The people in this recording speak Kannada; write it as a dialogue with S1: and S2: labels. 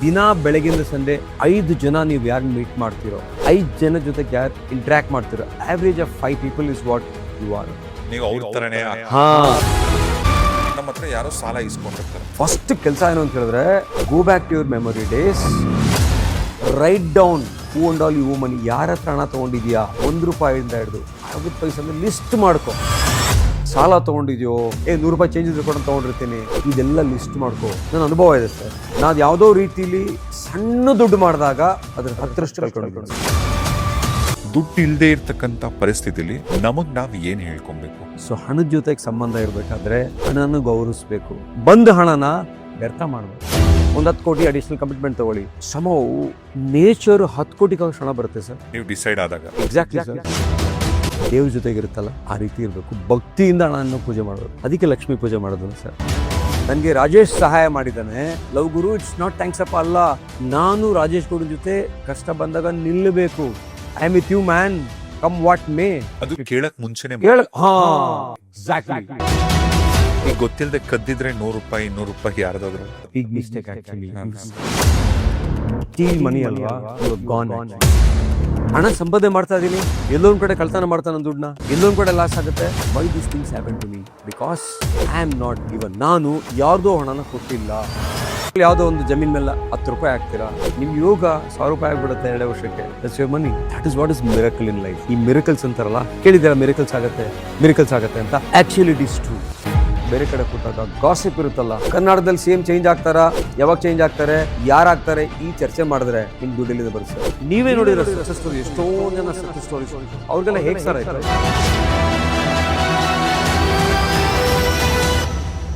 S1: ದಿನ ಬೆಳಗಿಂದ ಸಂಜೆ ಐದು ಜನ ನೀವು ಯಾರು ಮೀಟ್ ಮಾಡ್ತೀರೋ ಐದು ಜನ ಜೊತೆಗೆ ಯಾರು ಇಂಟ್ರಾಕ್ಟ್ ಮಾಡ್ತೀರೋ average of five people is what you are
S2: ನೀವು ಅವ್ರ ತರನೇ
S1: ಹಾ.
S2: ನಮ್ಮ ಹತ್ರ ಯಾರೋ ಸಾಲ ಇಸ್ಕೊಂಡಿರ್ತಾರೆ.
S1: ಫಸ್ಟ್ ಕೆಲಸ ಏನು ಅಂತ ಹೇಳಿದ್ರೆ go back to your memory days write down who and all you money ಯಾರ ಹತ್ರ ಹಣ ತೊಗೊಂಡಿದ್ಯಾ ಒಂದು ರೂಪಾಯಿಂದ ಹಿಡಿದು ಅರವತ್ತು ಪೈಸೆ ಲಿಸ್ಟ್ ಮಾಡ್ಕೊ. ಸಾಲ ತೊಗೊಂಡಿದ್ಯೋ? ಏ ನೂರು ರೂಪಾಯಿ ಚೇಂಜ್ ಇದ್ರೆ ತಗೊಂಡಿರ್ತೀನಿ ತೊಗೊಂಡಿರ್ತೀನಿ. ಇದೆಲ್ಲ ಲಿಸ್ಟ್ ಮಾಡ್ಕೊ. ನನ್ನ ಅನುಭವ ಇದೆ ಸರ್. ನಾನು ಯಾವುದೋ ರೀತಿಲಿ ಸಣ್ಣ ದುಡ್ಡು ಮಾಡಿದಾಗ ಅದ್ರ ಹತ್ತರಷ್ಟು ಕಳ್ಕೊಂಡಿದ್ದೀನಿ
S2: ದುಡ್ಡು ಇಲ್ಲದೆ ಇರ್ತಕ್ಕಂಥ ಪರಿಸ್ಥಿತಿಲಿ ನಮಗ್ ನಾವು ಏನು ಹೇಳ್ಕೊಬೇಕು?
S1: ಸೊ ಹಣದ ಜೊತೆಗೆ ಸಂಬಂಧ ಇರಬೇಕಾದ್ರೆ ಹಣನ ಗೌರವಿಸ್ಬೇಕು. ಬಂದ ಹಣನ ವ್ಯರ್ಥ ಮಾಡಬೇಕು. ಒಂದು ಹತ್ತು ಕೋಟಿ ಅಡಿಷನಲ್ ಕಮಿಟ್ಮೆಂಟ್ ತಗೊಳ್ಳಿ. ಶ್ರಮವು ನೇಚರ್ ಹತ್ತು ಕೋಟಿ ಹಣ ಬರುತ್ತೆ ಸರ್.
S2: ನೀವು ಡಿಸೈಡ್ ಆದಾಗ.
S1: ಎಕ್ಸಾಕ್ಟ್ಲಿ ಸರ್ ದೇವ್ರ ಜೊತೆಗಿರುತ್ತಲ್ಲ ಆ ರೀತಿ ಇರಬೇಕು. ಭಕ್ತಿಯಿಂದ ಹಣವನ್ನು ಪೂಜೆ ಮಾಡೋದು ಅದಕ್ಕೆ ಲಕ್ಷ್ಮಿ ಪೂಜೆ ಮಾಡೋದು ಸರ್. ನನಗೆ ರಾಜೇಶ್ ಸಹಾಯ ಮಾಡಿದ್ದಾನೆ. ಲವ್ ಗುರು ಇಟ್ಸ್ ನಾಟ್ ಥ್ಯಾಂಕ್ಸ್ ಅಪ್ ಅಲ್ಲ. ನಾನು ರಾಜೇಶ್ ಗೌಡ ಜೊತೆ ಕಷ್ಟ ಬಂದಾಗ ನಿಲ್ಲಬೇಕು. I am with you man come what may
S2: ಅದು ಕೇಳಕ್ ಮುಂಚೆನೆ
S1: ಹೇಳ ಹಾ. ಎಕ್ಸಾಕ್ಟ್ಲಿ
S2: ಈಗ ಗೊತ್ತಿಲ್ಲದೆ ಕದ್ದಿದ್ರೆ ನೂರು ರೂಪಾಯಿ ಇನ್ನೂರು ರೂಪಾಯಿ ಯಾರ್ದಾದ್ರು?
S1: Big mistake actually steal money ಅಲ್ವಾ? ಗಾನ್ ಹಣ ಸಂಪಾದನೆ ಮಾಡ್ತಾ ಇದ್ದೀನಿ ಎಲ್ಲೊಂದ್ ಕಡೆ ಕಳ್ತನ ಮಾಡ್ತಾನೆ ದುಡ್ಡನ್ನ ಎಲ್ಲೊಂದ್ ಕಡೆ ಲಾಸ್ ಆಗುತ್ತೆ. Why this things happen to me because I am not given ನಾನು ಯಾರ್ದೋ ಹಣನ ಕೊಟ್ಟಿಲ್ಲ. ಯಾವುದೋ ಒಂದು ಜಮೀನ್ ಮೇಲೆ ಹತ್ತು ರೂಪಾಯಿ ಹಾಕ್ತೀರಾ? ನಿಮ್ ಯೋಗ ಸಾವಿರ ರೂಪಾಯಿ ಆಗ್ಬಿಡುತ್ತೆ ಎರಡು ವರ್ಷಕ್ಕೆ. That's your money that is what is miracle in life ಈ ಮಿರಕಲ್ಸ್ ಅಂತಾರಲ್ಲ, ಕೇಳಿದ್ದೀರಾ ಮಿರಕಲ್ಸ್ ಆಗುತ್ತೆ? ಮಿರಕಲ್ಸ್ ಆಗುತ್ತೆ ಅಂತ? ಆಕ್ಚುಲಿ ಇಟ್ ಇಸ್ ಟ್ರೂ ಬೇರೆ ಕಡೆ ಕೂತಾಗ ಗಾಸಿಪ್ ಇರುತ್ತಲ್ಲ ಕನ್ನಡದಲ್ಲಿ ಸೇಮ್ ಚೇಂಜ್ ಆಗ್ತಾರಾ? ಯಾವಾಗ ಚೇಂಜ್ ಆಗ್ತಾರೆ? ಯಾರಾಗ್ತಾರೆ ಈ ಚರ್ಚೆ ಮಾಡಿದ್ರೆ ನಿಮ್ ದುಡ್ಡಿಲ್ಲಿಂದ ಬರುತ್ತೆ ನೀವೇ ನೋಡಿದ್ರೆ ಎಷ್ಟೋ ಜನ ಸ್ಟೋರಿ ಅವ್ರಿಗೆಲ್ಲ ಹೇಗೆ ಸರ್ ಆಯ್ತು?